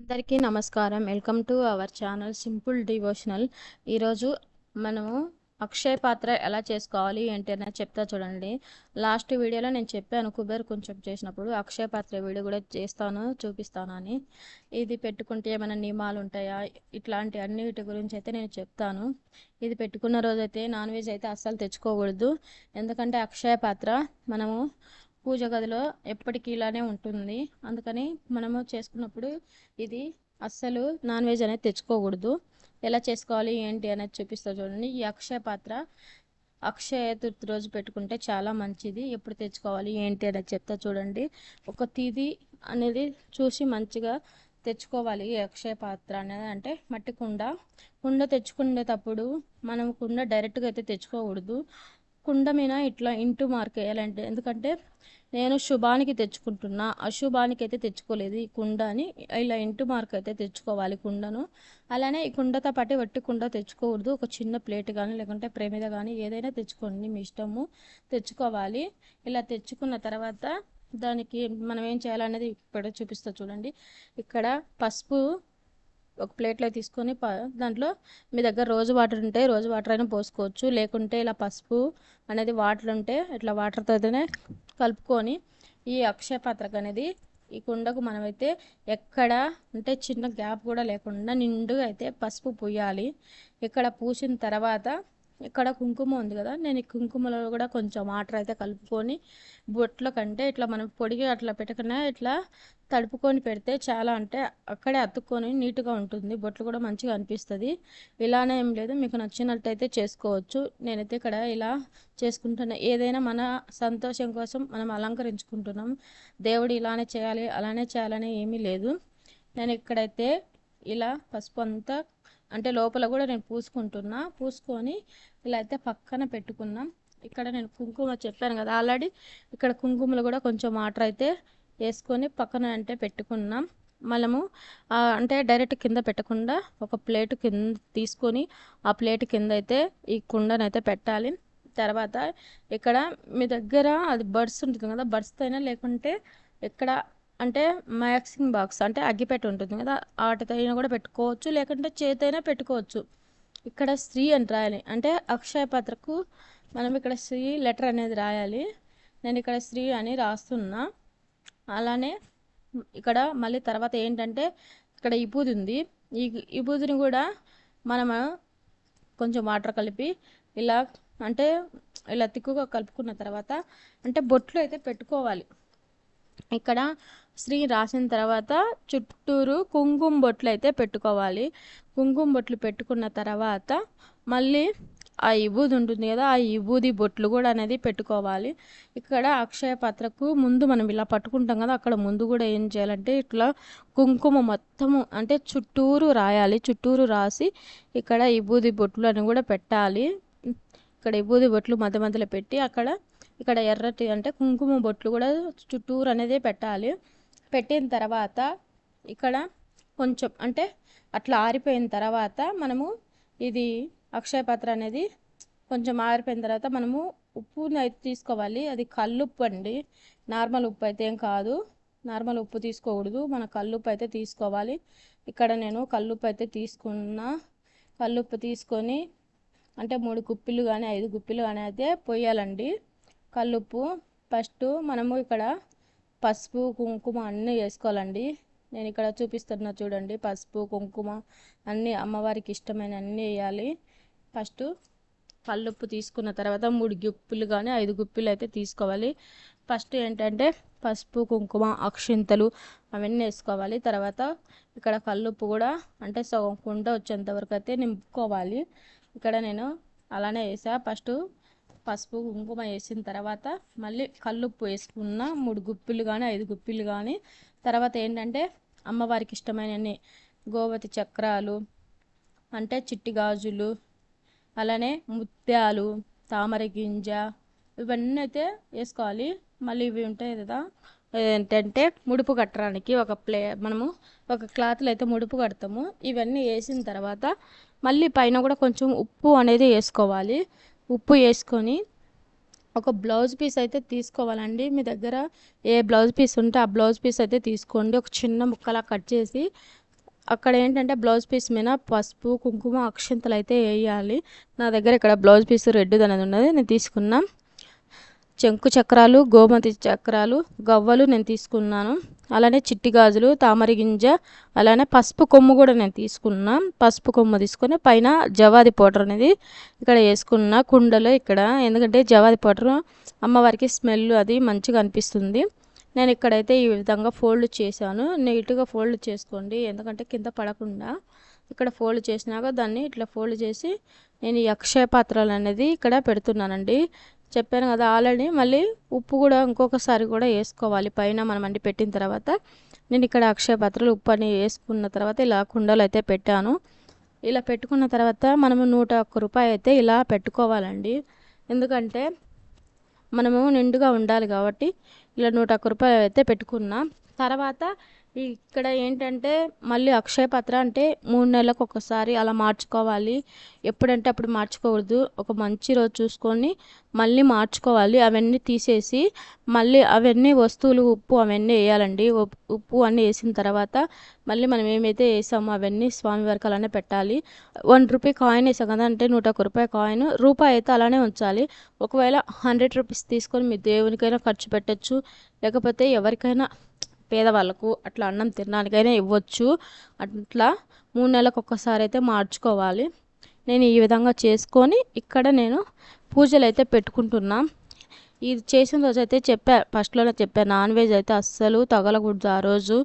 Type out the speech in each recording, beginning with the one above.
అందరికీ నమస్కారం. Welcome to our channel simple devotional. ఈరోజు మనము అక్షయ పాత్ర ఎలా చేసుకోవాలి ఏంటి అనేది చెప్తా చూడండి. లాస్ట్ వీడియోలో నేను చెప్పాను కుబేర్ కొంచెం చేసినప్పుడు అక్షయ పాత్ర వీడియో కూడా చేస్తాను చూపిస్తాను అని. ఇది పెట్టుకుంటే ఏమైనా నియమాలు ఉంటాయా? ఇట్లాంటి అన్నిటి గురించి అయితే నేను చెప్తాను. ఇది పెట్టుకున్న రోజైతే నాన్ వెజ్ అయితే అస్సలు తెచ్చుకోకూడదు. ఎందుకంటే అక్షయ పాత్ర మనము పూజ గదిలో ఎప్పటికీ ఇలానే ఉంటుంది. అందుకని మనము చేసుకున్నప్పుడు ఇది అస్సలు నాన్ వెజ్ అనేది తెచ్చుకోకూడదు. ఎలా చేసుకోవాలి ఏంటి అనేది చూపిస్తా చూడండి. ఈ అక్షయ పాత్ర అక్షయ తృప్తి రోజు పెట్టుకుంటే చాలా మంచిది. ఎప్పుడు తెచ్చుకోవాలి ఏంటి అనేది చెప్తా చూడండి. ఒక తిది అనేది చూసి మంచిగా తెచ్చుకోవాలి ఈ అక్షయ పాత్ర అనేది. అంటే మట్టి కుండ కుండ తెచ్చుకునేటప్పుడు మనం కుండ డైరెక్ట్గా అయితే తెచ్చుకోకూడదు. కుండ మీద ఇట్లా ఇంటూ మార్క్ వేయాలంటే? ఎందుకంటే నేను శుభానికి తెచ్చుకుంటున్నా. అశుభానికి అయితే తెచ్చుకోలేదు. ఈ కుండని ఇలా ఇంటూ మార్క్ అయితే తెచ్చుకోవాలి కుండను. అలానే ఈ కుండతో పాటు వట్టి కుండ తెచ్చుకోకూడదు. ఒక చిన్న ప్లేట్ కానీ లేకుంటే ప్రేమిద కానీ ఏదైనా తెచ్చుకోండి. మీ ఇష్టము తెచ్చుకోవాలి. ఇలా తెచ్చుకున్న తర్వాత దానికి మనం ఏం చేయాలనేది ఇక్కడ చూపిస్తా చూడండి. ఇక్కడ పసుపు ఒక ప్లేట్లో తీసుకొని దాంట్లో మీ దగ్గర రోజు వాటర్ ఉంటే రోజు వాటర్ అయినా పోసుకోవచ్చు. లేకుంటే ఇలా పసుపు అనేది వాటర్ ఉంటే ఇట్లా వాటర్తోనే కలుపుకొని ఈ అక్షయ పాత్రకు అనేది ఈ కుండకు మనమైతే ఎక్కడ అంటే చిన్న గ్యాప్ కూడా లేకుండా నిండుగా అయితే పసుపు పూయాలి. ఇక్కడ పూసిన తర్వాత ఇక్కడ కుంకుమ ఉంది కదా నేను ఈ కుంకుమలో కూడా కొంచెం వాటర్ అయితే కలుపుకొని బొట్ల కంటే ఇట్లా మనం పొడిగా అట్లా పెట్టకుండా ఇట్లా తడుపుకొని పెడితే చాలా అంటే అక్కడే అతుక్కొని నీట్గా ఉంటుంది. బొట్లు కూడా మంచిగా అనిపిస్తుంది. ఇలానే ఏం లేదు మీకు నచ్చినట్టయితే చేసుకోవచ్చు. నేనైతే ఇక్కడ ఇలా చేసుకుంటున్నా. ఏదైనా మన సంతోషం కోసం మనం అలంకరించుకుంటున్నాం. దేవుడు ఇలానే చేయాలి అలానే చేయాలని ఏమీ లేదు. నేను ఇక్కడైతే ఇలా పసుపు అంతా అంటే లోపల కూడా నేను పూసుకుంటున్నా. పూసుకొని ఇలా అయితే పక్కన పెట్టుకున్నాం. ఇక్కడ నేను కుంకుమ చెప్పాను కదా ఆల్రెడీ. ఇక్కడ కుంకుమలో కూడా కొంచెం వాటర్ అయితే వేసుకొని పక్కన అంటే పెట్టుకున్నాం. మనము అంటే డైరెక్ట్ కింద పెట్టకుండా ఒక ప్లేట్ కింద తీసుకొని ఆ ప్లేట్ కింద అయితే ఈ కుండనైతే పెట్టాలి. తర్వాత ఇక్కడ మీ దగ్గర అది బర్స్ ఉంటుంది కదా బడ్స్తో అయినా లేకుంటే ఇక్కడ అంటే మ్యాక్సింగ్ బాక్స్ అంటే అగ్గిపెట్ట ఉంటుంది కదా వాటితో కూడా పెట్టుకోవచ్చు లేకుంటే చేతైనా పెట్టుకోవచ్చు. ఇక్కడ స్త్రీ అని రాయాలి. అంటే అక్షయ పత్రకు మనం ఇక్కడ స్త్రీ లెటర్ అనేది రాయాలి. నేను ఇక్కడ స్త్రీ అని రాస్తున్నా. అలానే ఇక్కడ మళ్ళీ తర్వాత ఏంటంటే ఇక్కడ ఇబూది ఉంది. ఈ ఇబూదిని కూడా మనం కొంచెం వాటర్ కలిపి ఇలా అంటే ఇలా తిక్కుగా కలుపుకున్న తర్వాత అంటే బొట్లు అయితే పెట్టుకోవాలి. ఇక్కడ స్త్రీ రాసిన తర్వాత చుట్టూరు కుంకుమ బొట్లు అయితే పెట్టుకోవాలి. కుంకుమ బొట్లు పెట్టుకున్న తర్వాత మళ్ళీ ఆ ఇబూది ఉంటుంది కదా ఆ ఇబూది బొట్లు కూడా అనేది పెట్టుకోవాలి. ఇక్కడ అక్షయ పాత్రకు ముందు మనం ఇలా పట్టుకుంటాం కదా అక్కడ ముందు కూడా ఏం చేయాలంటే ఇట్లా కుంకుమ మొత్తము అంటే చుట్టూరు రాయాలి. చుట్టూరు రాసి ఇక్కడ ఇబూది బొట్లు అని కూడా పెట్టాలి. ఇక్కడ ఇబూది బొట్లు మధ్య మధ్యలో పెట్టి అక్కడ ఇక్కడ ఎర్రటి అంటే కుంకుమ బొట్లు కూడా చుట్టూరు అనేది పెట్టాలి. పెట్టిన తర్వాత ఇక్కడ కొంచెం అంటే అట్లా ఆరిపోయిన తర్వాత మనము ఇది అక్షయపాత్ర అనేది కొంచెం ఆరిపోయిన తర్వాత మనము ఉప్పుని అయితే తీసుకోవాలి. అది కల్లుప్పు అండి. నార్మల్ ఉప్పు అయితే ఏం కాదు. నార్మల్ ఉప్పు తీసుకోకూడదు. మన కల్లుప్పు అయితే తీసుకోవాలి. ఇక్కడ నేను కల్లుప్పు అయితే తీసుకున్నా కల్లుప్పు తీసుకొని అంటే మూడు గుప్పిలు కానీ ఐదు గుప్పిలు కానీ అయితే పోయాలండి. కల్లుప్పు. ఫస్ట్ మనము ఇక్కడ పసుపు కుంకుమ అన్నీ వేసుకోవాలండి. నేను ఇక్కడ చూపిస్తున్నా చూడండి పసుపు కుంకుమ అన్నీ అమ్మవారికి ఇష్టమైన అన్నీ వేయాలి. ఫస్ట్ కల్లుప్పు తీసుకున్న తర్వాత మూడు గుప్పులు కానీ ఐదు గుప్పులు అయితే తీసుకోవాలి. ఫస్ట్ ఏంటంటే పసుపు కుంకుమ అక్షింతలు అవన్నీ వేసుకోవాలి. తర్వాత ఇక్కడ కల్లుప్పు కూడా అంటే సగం కుండ వచ్చేంత వరకు అయితే నింపుకోవాలి. ఇక్కడ నేను అలానే వేసా. ఫస్ట్ పసుపు కుంకుమ వేసిన తర్వాత మళ్ళీ కల్లుప్పు వేసుకున్న మూడు గుప్పిలు కానీ ఐదు గుప్పిలు కానీ తర్వాత ఏంటంటే అమ్మవారికి ఇష్టమైన గోవతి చక్రాలు అంటే చిట్టి గాజులు అలానే ముత్యాలు తామర గింజ ఇవన్నీ అయితే వేసుకోవాలి. మళ్ళీ ఇవి ఉంటాయి కదా ఏంటంటే ముడుపు కట్టడానికి ఒక ప్లే మనము ఒక క్లాత్లో అయితే ముడుపు కడతాము. ఇవన్నీ వేసిన తర్వాత మళ్ళీ పైన కూడా కొంచెం ఉప్పు అనేది వేసుకోవాలి. ఉప్పు వేసుకొని ఒక బ్లౌజ్ పీస్ అయితే తీసుకోవాలండి. మీ దగ్గర ఏ బ్లౌజ్ పీస్ ఉంటే ఆ బ్లౌజ్ పీస్ అయితే తీసుకోండి. ఒక చిన్న ముక్కలా కట్ చేసి అక్కడ ఏంటంటే బ్లౌజ్ పీస్ మీద పసుపు కుంకుమ అక్షంతలు అయితే వేయాలి. నా దగ్గర ఇక్కడ బ్లౌజ్ పీస్ రెడ్ అనేది ఉన్నది. నేను తీసుకున్నా. చెంకు చక్రాలు గోమతి చక్రాలు గవ్వలు నేను తీసుకున్నాను. అలానే చిట్టి గాజులు తామర గింజ అలానే పసుపు కొమ్ము కూడా నేను తీసుకున్నా. పసుపు కొమ్ము తీసుకొని పైన జవాది పౌడర్ అనేది ఇక్కడ వేసుకున్న కుండలో ఇక్కడ. ఎందుకంటే జవాది పౌడర్ అమ్మవారికి స్మెల్ అది మంచిగా అనిపిస్తుంది. నేను ఇక్కడైతే ఈ విధంగా ఫోల్డ్ చేశాను. నీట్గా ఫోల్డ్ చేసుకోండి. ఎందుకంటే కింద పడకుండా ఇక్కడ ఫోల్డ్ చేసినాక దాన్ని ఇట్లా ఫోల్డ్ చేసి నేను ఈ అక్షయ పాత్రలు అనేది ఇక్కడ పెడుతున్నానండి. చెప్పాను కదా ఆల్రెడీ. మళ్ళీ ఉప్పు కూడా ఇంకొకసారి కూడా వేసుకోవాలి. పైన మనం అండి పెట్టిన తర్వాత నేను ఇక్కడ అక్షయపాత్రలు ఉప్పు అని వేసుకున్న తర్వాత ఇలా కుండలు అయితే పెట్టాను. ఇలా పెట్టుకున్న తర్వాత మనము నూట ఒక్క రూపాయి అయితే ఇలా పెట్టుకోవాలండి. ఎందుకంటే మనము నిండుగా ఉండాలి కాబట్టి ఇలా నూట ఒక్క రూపాయలు అయితే పెట్టుకున్నా. తర్వాత ఇక్కడ ఏంటంటే మళ్ళీ అక్షయ పత్ర అంటే మూడు నెలలకు ఒకసారి అలా మార్చుకోవాలి. ఎప్పుడంటే అప్పుడు మార్చుకోకూడదు. ఒక మంచి రోజు చూసుకొని మళ్ళీ మార్చుకోవాలి. అవన్నీ తీసేసి మళ్ళీ అవన్నీ వస్తువులు ఉప్పు అవన్నీ వేయాలండి. ఉప్పు అన్నీ వేసిన తర్వాత మళ్ళీ మనం ఏమైతే వేసామో అవన్నీ స్వామివారికి అలానే పెట్టాలి. వన్ రూపీ కాయిన్ వేసాం కదా అంటే నూట ఒక్క రూపాయి కాయిన్. రూపాయి అయితే అలానే ఉంచాలి. ఒకవేళ హండ్రెడ్ రూపీస్ తీసుకొని మీ దేవునికైనా ఖర్చు పెట్టచ్చు. లేకపోతే ఎవరికైనా పేదవాళ్ళకు అట్లా అన్నం తినడానికైనా ఇవ్వచ్చు. అట్లా మూడు నెలలకు ఒక్కసారి అయితే మార్చుకోవాలి. నేను ఈ విధంగా చేసుకొని ఇక్కడ నేను పూజలు అయితే పెట్టుకుంటున్నా. ఇది చేసిన రోజు అయితే చెప్పా ఫస్ట్లోనే చెప్పా నాన్ వెజ్ అయితే అస్సలు తగలకూడదు ఆ రోజు.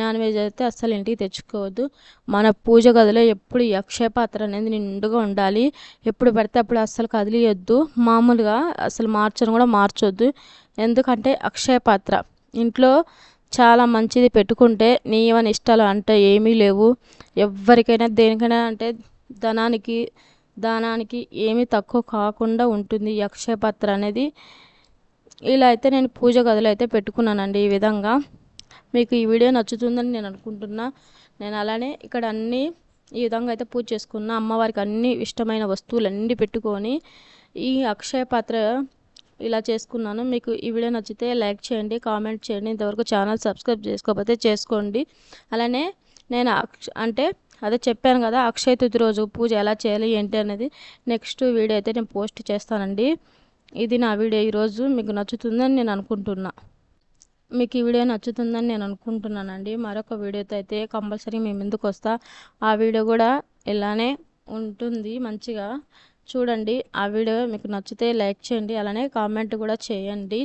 నాన్ వెజ్ అయితే అస్సలు ఇంటికి తెచ్చుకోవద్దు. మన పూజ గదిలో ఎప్పుడు యక్షయపాత్ర అనేది నిండుగా ఉండాలి. ఎప్పుడు పడితే అప్పుడు అస్సలు కదిలియొద్దు. మామూలుగా అసలు మార్చను కూడా మార్చొద్దు. ఎందుకంటే అక్షయ పాత్ర ఇంట్లో చాలా మంచిది పెట్టుకుంటే నియమ నిష్టలు అంటే ఏమీ లేవు. ఎవరికైనా దేనికైనా అంటే ధనానికి దానానికి ఏమీ తక్కువ కాకుండా ఉంటుంది. ఈ అక్షయపాత్ర అనేది ఇలా అయితే నేను పూజ గదిలో అయితే పెట్టుకున్నానండి ఈ విధంగా. మీకు ఈ వీడియో నచ్చుతుందని నేను అనుకుంటున్నా. నేను అలానే ఇక్కడ అన్నీ ఈ విధంగా అయితే పూజ చేసుకున్న. అమ్మవారికి అన్ని ఇష్టమైన వస్తువులు అన్నీ పెట్టుకొని ఈ అక్షయ పాత్ర ఇలా చేసుకున్నాను. మీకు ఈ వీడియో నచ్చితే లైక్ చేయండి కామెంట్ చేయండి. ఇంతవరకు ఛానల్ సబ్స్క్రైబ్ చేసుకోకపోతే చేసుకోండి. అలానే నేను అంటే అదే చెప్పాను కదా అక్షయ తృతి రోజు పూజ ఎలా చేయాలి ఏంటి అనేది నెక్స్ట్ వీడియో అయితే నేను పోస్ట్ చేస్తానండి. ఇది నా వీడియో ఈరోజు మీకు నచ్చుతుందని నేను అనుకుంటున్నా. మీకు ఈ వీడియో నచ్చుతుందని నేను అనుకుంటున్నానండి. మరొక వీడియోతో అయితే కంపల్సరీ మేము ముందుకు వస్తా. ఆ వీడియో కూడా ఇలానే ఉంటుంది మంచిగా. చూడండి. ఆ వీడియో మీకు నచ్చితే లైక్ చేయండి. అలానే కామెంట్ కూడా చేయండి.